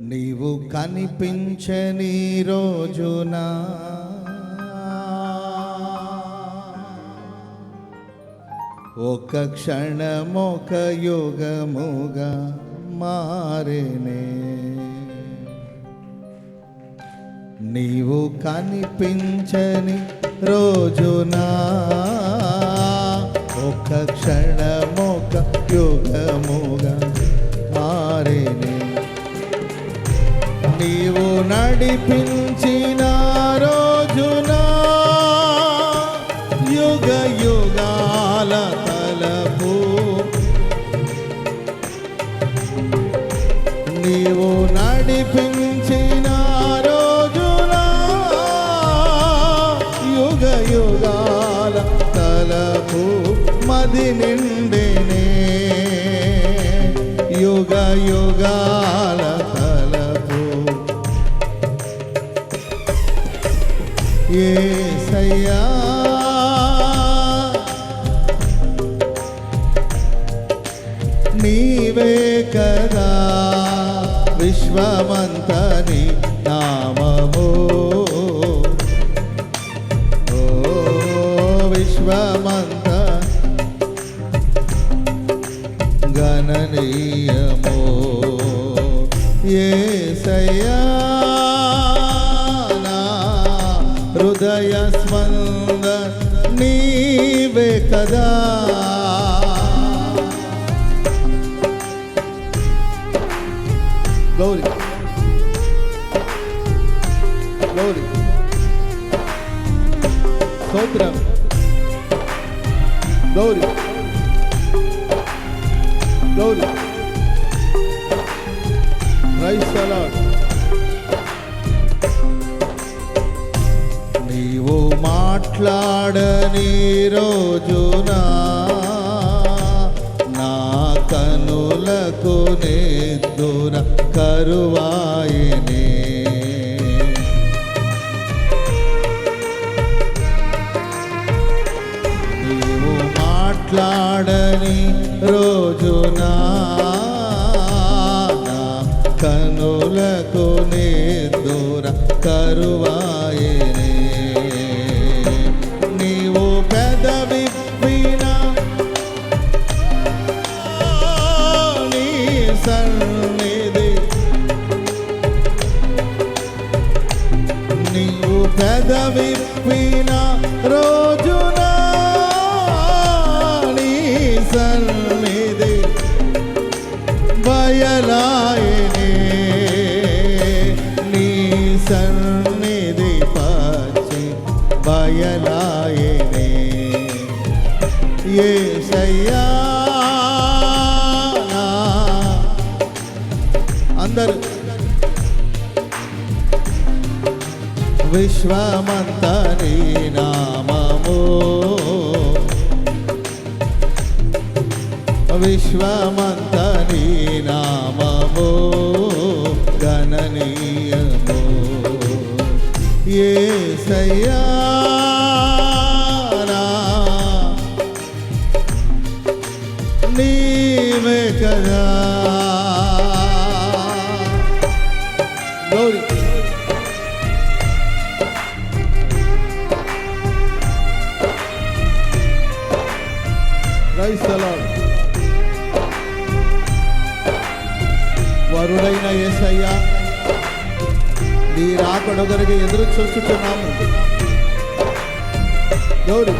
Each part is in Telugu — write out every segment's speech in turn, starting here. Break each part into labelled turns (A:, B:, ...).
A: నీవు కనిపించని రోజున. ఒక క్షణమొక యుగముగా మారేనే. నీవు కనిపించని రోజున. ఒక క్షణమొక యుగముగా నడిపించిన రోజున యుగ యుగాల తలపు. నీవు నడిపించిన రోజున యుగ యుగాల తలపు మది నిండినే. యుగ యుగాల ఏసయ్యా. నీవే కదా విశ్వమంతని నామము. ఓ విశ్వమంత గణనీయమో ఏసయ్యా. గౌరీ గౌరీ స్తోత్రం గౌరీ Praise the Lord. నీవు మాట్లాడని రోజున? నా కనులకు నిద్దుర కరువాయనే. నీవు మాట్లాడని రోజున నా కనులకు దూర కరువాయనే. అందరు. విశ్వమంత నీ నామము. విశ్వమంత నీ నామము. గణనీయము. ఏ నా. నీవే కదా. వరుడైన యేసయ్యా నీ రాకడొగరికి ఎదురు చూస్తున్నాము. గౌరీ.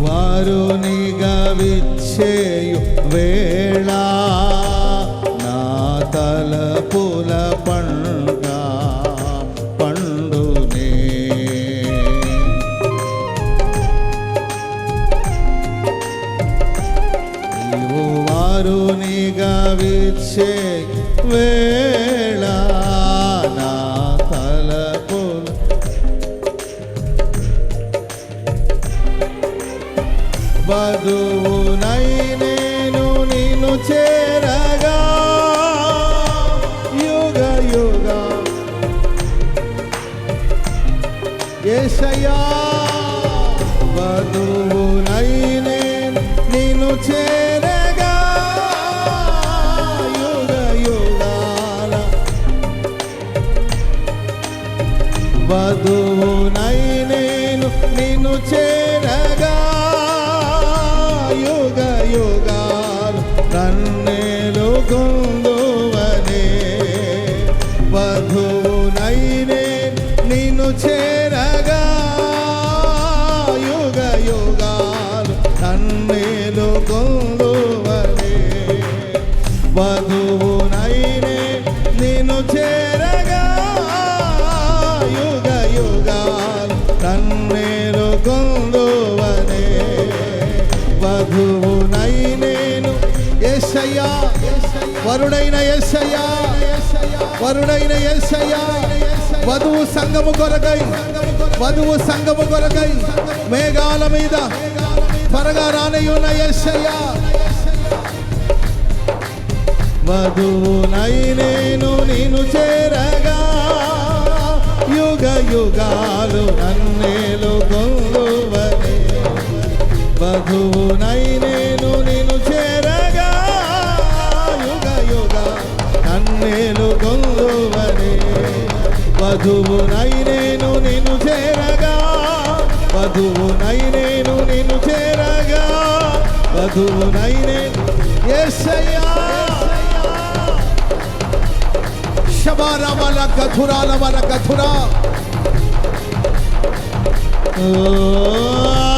A: వారు వారునిగా విచ్చేయు వేళ. విచ్చే వేళ వధువునైనేను ఎస్సయ్యా వరుడైన ఎస్సయ్యా వరుడైన ఎస్సయ్యా వధువు సంగము కొరకై వధువు సంగము కొరకై మేఘాల మీద త్వరగా రానయ్యున్న ఎస్సయ్యా వధువునై నేను నేను చేరగా యుగ యుగాలు నన్నే ప్రభువునై నేను నిన్ను చేరగా. యుగ యుగ నన్నేలు గొంగువనే. వధువునై నేను నిన్ను చేరగా. వధువునై నేను నిన్ను చేరగా. వధువునై నేను ఎస్సయ్యా శబారా వల కథురాల వల కథురా. నీ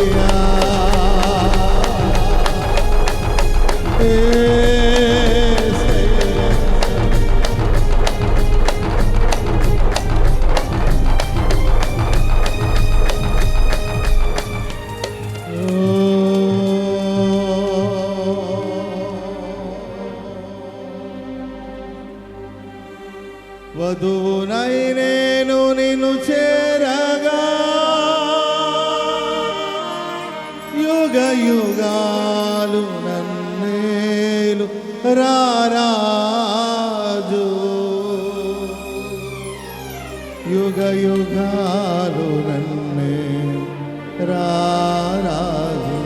A: ఏసయ్యా యుగ యుగాలు నన్నే రారాజు.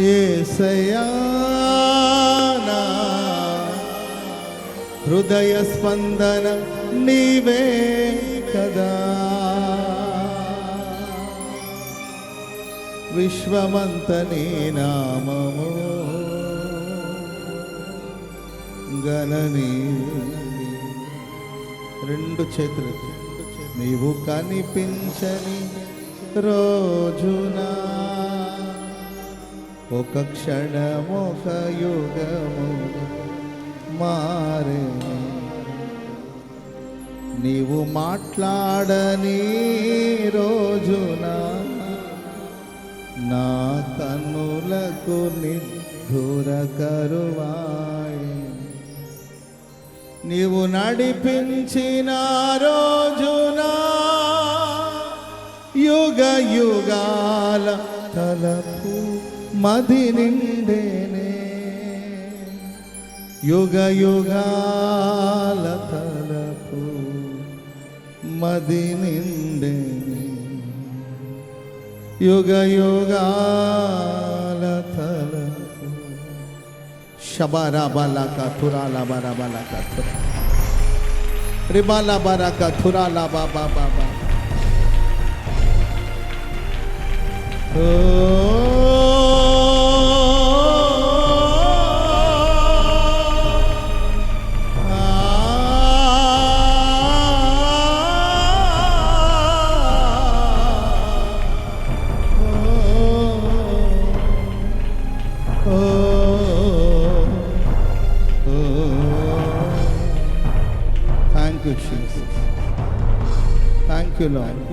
A: ఏసయానా హృదయ స్పందన నీవే కదా. విశ్వమంత నీ నామము. ఎరుగనని రెండు చేతులు నీవు కనిపించని రోజున? ఒక క్షణమొక యుగము మారే నీవు మాట్లాడని రోజున? నా కన్నులకు నిధుర కరువా? నీవు నడిపించిన రోజున యుగ యుగాల తలపు మది నిండేనే. యుగ యుగాల తలపు మది నిండేనే. యుగ యుగా शबारा बाला का थुरा लाबारा बाला का थुरा रिबा लाबारा का थुरा लाबा बा बा নয়